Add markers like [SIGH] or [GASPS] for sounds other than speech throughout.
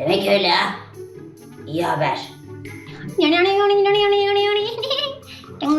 Demek öyle ha. İyi haber. [LAUGHS]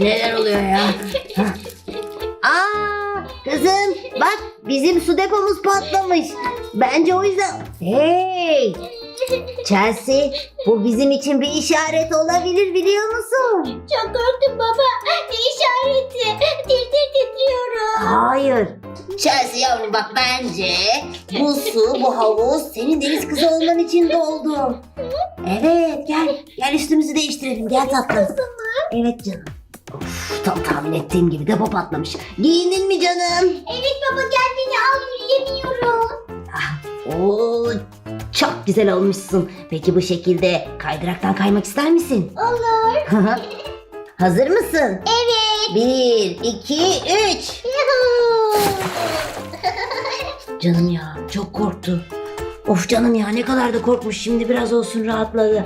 Neler oluyor ya? [LAUGHS] Aa, kızım bak bizim su depomuz patlamış. Bence o yüzden... Hey! Chelsea, bu bizim için bir işaret olabilir biliyor musun? Çok korktum baba. Ne işareti? Tir tir titriyorum. Hayır. Chelsea yavrum bak bence bu su, bu havuz senin deniz kızı olman için doldu. Evet gel, gel üstümüzü değiştirelim. Gel tatlım. Evet canım. Of, tam tahmin ettiğim gibi depo patlamış. Giyindin mi canım? Evet baba gel beni al yürüyemiyorum. Oo, çok güzel olmuşsun. Peki bu şekilde kaydıraktan kaymak ister misin? Olur. Hazır mısın? Evet. Bir, iki, üç. Canım ya çok korktu. Of canım ya ne kadar da korkmuş. Şimdi biraz olsun rahatladı.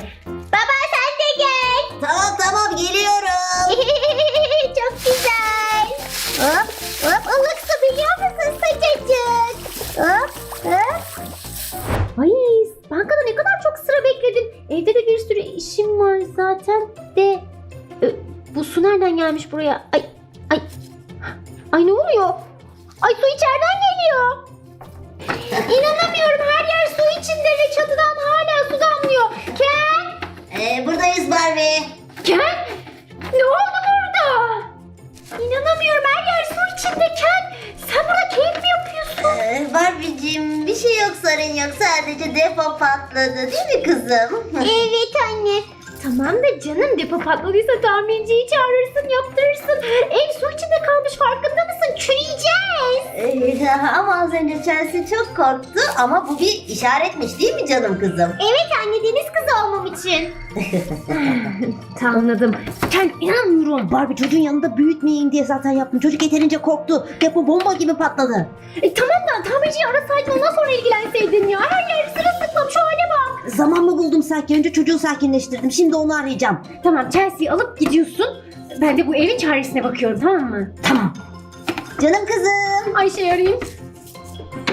Hop hop ılık su biliyor musun sıcacık. Hop hop. Ay bankada ne kadar çok sıra bekledim. Evde de bir sürü işim var zaten de. Bu su nereden gelmiş buraya? Ay ay. Ay ne oluyor? Ay su içeriden değil patladıysa tamirciyi çağırırsın yaptırırsın. Ev su içinde kalmış farkında mısın? Çürüyeceğiz. Ee, ama az önce Chelsea çok korktu ama bu bir işaretmiş değil mi canım kızım? Evet anne deniz kızı olmam için. [LAUGHS] Tamam anladım. Ken inanmıyorum. Barbie çocuğun yanında büyütmeyin diye zaten yaptım. Çocuk yeterince korktu. Depo bomba gibi patladı. E, tamam da tamirciyi arasaydın ondan sonra ilgilenseydin ya. Her yer sırılsıklam şu hale bak. Zaman mı buldum sanki? Önce çocuğu sakinleştirdim. Şimdi onu arayacağım. Tamam Chelsea'yi alıp gidiyorsun. Ben de bu evin çaresine bakıyorum tamam mı? Tamam. Canım kızım. Ayşe arayayım.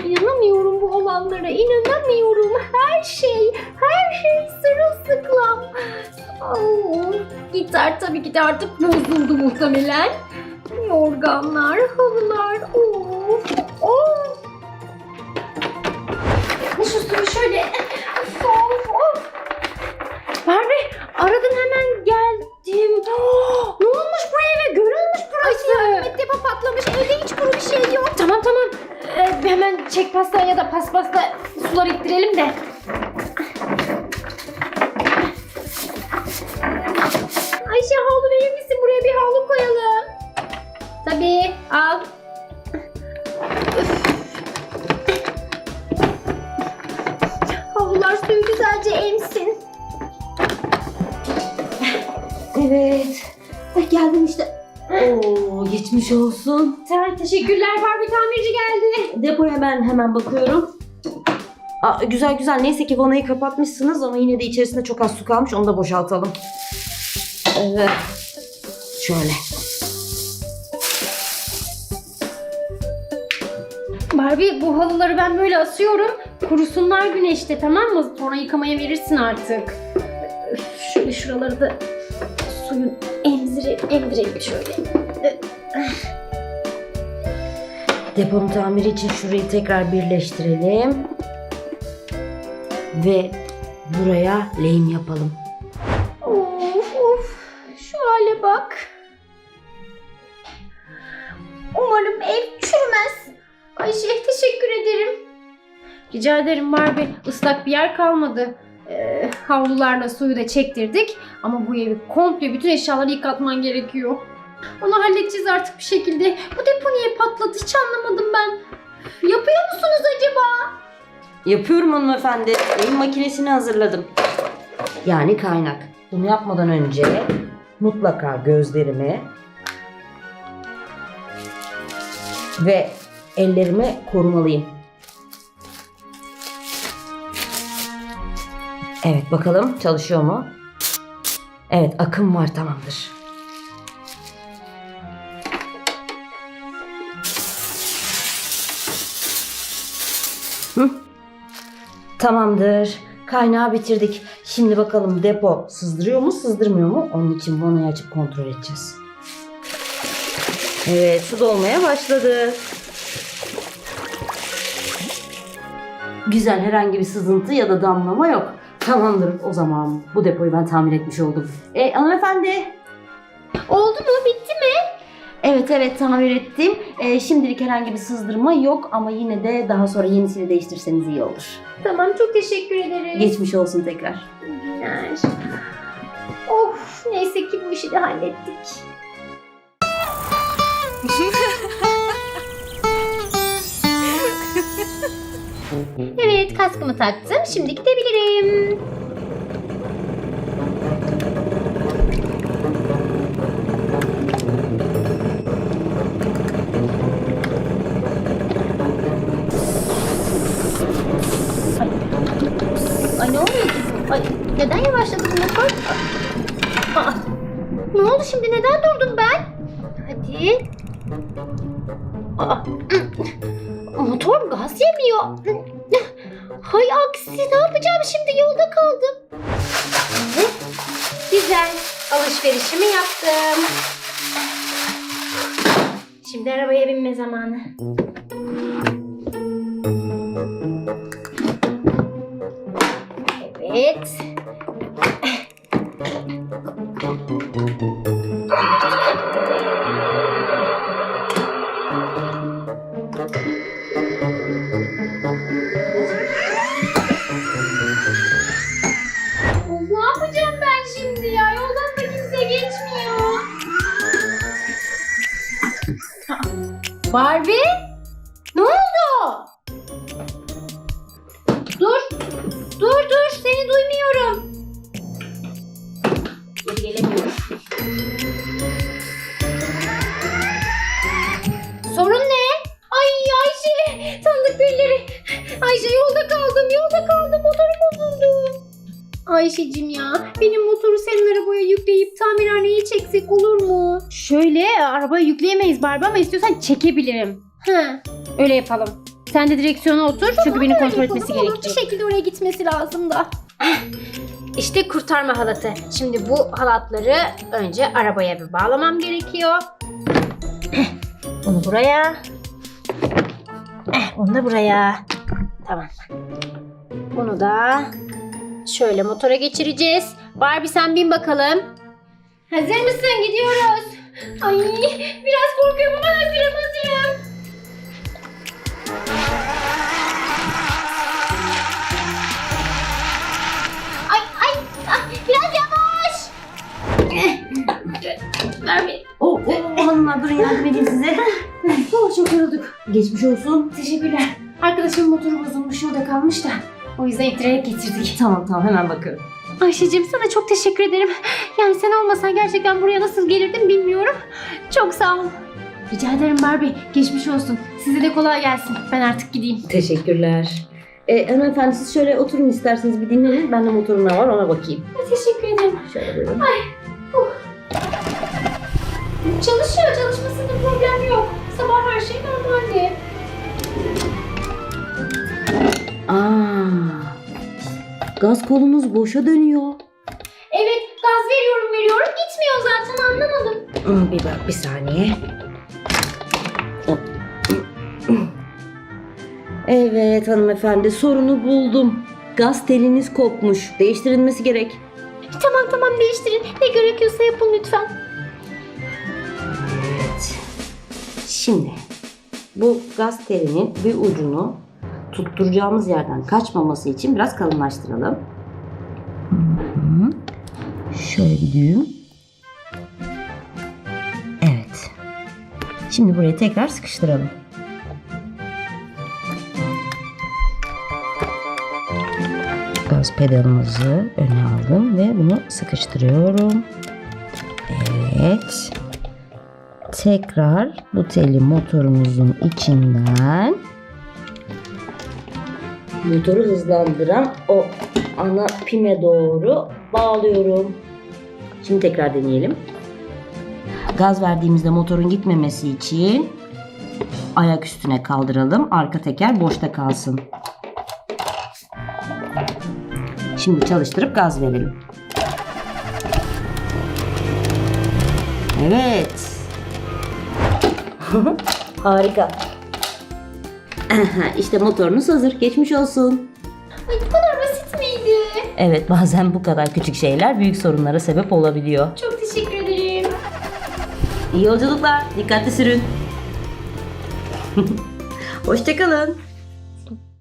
İnanamıyorum bu olanlara. İnanamıyorum. Her şey, her şey sırılsıklam. Oh, gitar tabii ki de artık bozuldu muhtemelen. Yorganlar, halılar. Of, of. Şu suyu şöyle. Of, of. Barbie aradın hemen geldim. [GASPS] Ne olmuş bu eve? Görülmüş burası. Ay, depo patlamış. Evde hiç kuru bir şey yok. Tamam tamam. Ee, hemen çek pasta ya da paspasla suları ittirelim de. Evet. Eh, Geldim işte. Oo, geçmiş olsun. Ter, teşekkürler var bir tamirci geldi. Depoya ben hemen bakıyorum. Aa, güzel güzel. Neyse ki vanayı kapatmışsınız ama yine de içerisinde çok az su kalmış. Onu da boşaltalım. Evet. Şöyle. Barbie bu halıları ben böyle asıyorum. Kurusunlar güneşte tamam mı? Sonra yıkamaya verirsin artık. Şöyle şuraları da suyun emzire, emdirelim şöyle. Deponun tamiri için şurayı tekrar birleştirelim. Ve buraya lehim yapalım. Of of şu hale bak. Umarım ev çürümez. Ayşe teşekkür ederim. Rica ederim Barbie. Islak bir yer kalmadı. Ee, havlularla suyu da çektirdik. Ama bu evi komple bütün eşyaları yıkatman gerekiyor. Onu halledeceğiz artık bir şekilde. Bu depo niye patladı hiç anlamadım ben. Yapıyor musunuz acaba? Yapıyorum hanımefendi. Lehim makinesini hazırladım. Yani kaynak. bunu yapmadan önce mutlaka gözlerimi ve ellerimi korumalıyım. Evet bakalım çalışıyor mu? Evet akım var tamamdır. Hı? Tamamdır. Kaynağı bitirdik. Şimdi bakalım depo sızdırıyor mu sızdırmıyor mu? Onun için vanayı açıp kontrol edeceğiz. Evet su dolmaya başladı. Güzel herhangi bir sızıntı ya da damlama yok. Tamamdır o zaman bu depoyu ben tamir etmiş oldum. E hanımefendi. Oldu mu? Bitti mi? Evet evet tamir ettim. E, şimdilik herhangi bir sızdırma yok ama yine de daha sonra yenisini değiştirseniz iyi olur. Tamam çok teşekkür ederim. Geçmiş olsun tekrar. İyi günler. Of neyse ki bu işi de hallettik. Kaskımı taktım. Şimdi gidebilirim. Ay ne oluyor? Ay neden yavaşladı bu motor? Aa, ne oldu şimdi? Neden durdum ben? Hadi. Aa, [CLEARS THROAT] motor gaz yemiyor. Hay aksi ne yapacağım şimdi? Yolda kaldım. Güzel. Alışverişimi yaptım. Şimdi arabaya binme zamanı. Evet. Barbie? Ne oldu? Dur. Dur dur seni duymuyorum. Geri gelemiyorum. Sorun ne? Ay Ayşe tanıdık birileri. Ayşe yolda kaldım yolda kaldım motorum bozuldu. Ayşe'cim ya benim motoru senin arabaya yükleyip tamirhaneye çeksek olur? Şöyle arabaya yükleyemeyiz Barbie ama istiyorsan çekebilirim. Ha, öyle yapalım. Sen de direksiyona otur çünkü beni kontrol etmesi gerekecek. Bir şekilde oraya gitmesi lazım da. İşte kurtarma halatı. Şimdi bu halatları önce arabaya bir bağlamam gerekiyor. [CLEARS THROAT] Bunu buraya. [CLEARS THROAT] Onu da buraya. Tamam. Bunu da şöyle motora geçireceğiz. Barbie sen bin bakalım. Hazır mısın? Gidiyoruz. Ay biraz korkuyorum ama hazırım hazırım. Ay ay ah, biraz yavaş. Barbie. Oh, oh hanımlar durun yardım edeyim size. Oh, çok yorulduk. Geçmiş olsun. Teşekkürler. Arkadaşımın motoru bozulmuş yolda kalmış da. O yüzden ittirerek getirdik. Tamam tamam hemen bakıyorum. Ayşe'cim sana çok teşekkür ederim. Yani sen olmasan gerçekten buraya nasıl gelirdim bilmiyorum. Çok sağ ol. Rica ederim Barbie. Geçmiş olsun. Size de kolay gelsin. Ben artık gideyim. Teşekkürler. E, hanımefendi siz şöyle oturun isterseniz bir dinlenin. Ben de motorum ne var ona bakayım. Teşekkür ederim. Şöyle buyurun. Çalışıyor. Çalışmasında problem yok. Sabah her şey normaldi. Aa, gaz kolumuz boşa dönüyor. Evet gaz veriyorum veriyorum. Gitmiyor zaten anlamadım. Hmm, Bir bak bir saniye. Evet hanımefendi sorunu buldum. Gaz teliniz kopmuş. Değiştirilmesi gerek. Tamam tamam değiştirin. Ne gerekiyorsa yapın lütfen. Evet. Şimdi bu gaz telinin bir ucunu tutturacağımız yerden kaçmaması için biraz kalınlaştıralım. Şöyle bir düğüm. Evet. Şimdi burayı tekrar sıkıştıralım. Gaz pedalımızı öne aldım ve bunu sıkıştırıyorum. Evet. Tekrar bu teli motorumuzun içinden motoru hızlandıran o ana pime doğru bağlıyorum. Şimdi tekrar deneyelim. Gaz verdiğimizde motorun gitmemesi için ayak üstüne kaldıralım. Arka teker boşta kalsın. Şimdi çalıştırıp gaz verelim. Evet. [LAUGHS] Harika. Aha, [CLEARS THROAT] işte motorunuz hazır. Geçmiş olsun. Ay bu kadar basit miydi? Evet bazen bu kadar küçük şeyler büyük sorunlara sebep olabiliyor. Çok teşekkür ederim. İyi yolculuklar. Dikkatli sürün. [LAUGHS] Hoşçakalın.